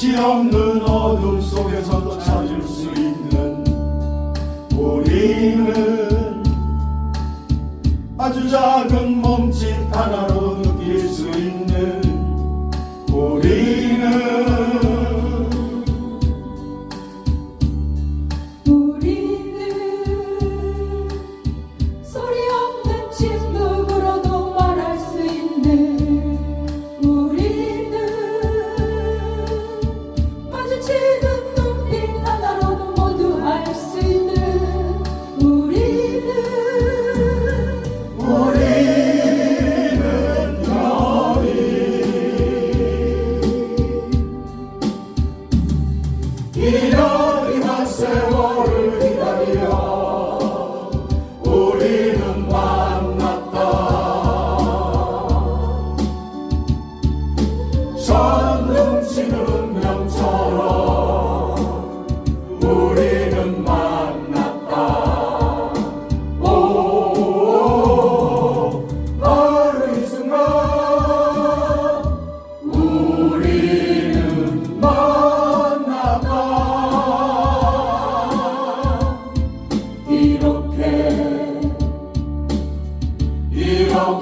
빛이 없는 어둠 속에서도 찾을 수 있는 우리는 아주 작은 i dobi nam se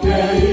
Yeah.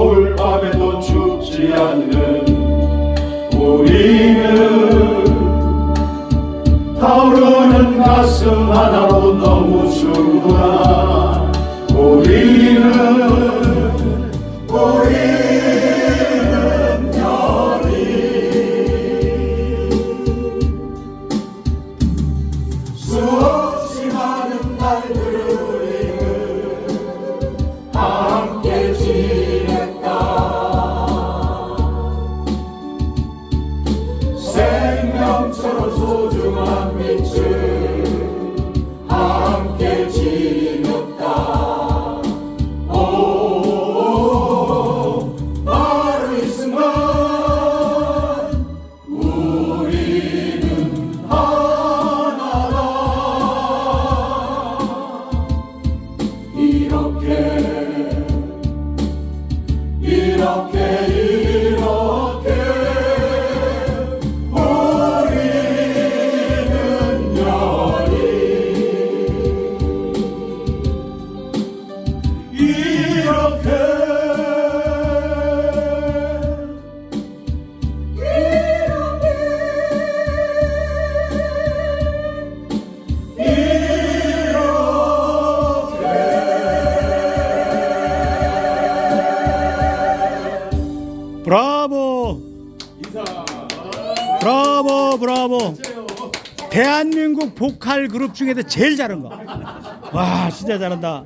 겨울 밤에도 춥지 않는 우리는 타오르는 가슴 하나로 너무 충분한 우리는 우리는 별이 수없이 많은 날들을 브라보! 브라보, 브라보. 대한민국 보컬 그룹 중에서 제일 잘한 거. 와 진짜 잘한다.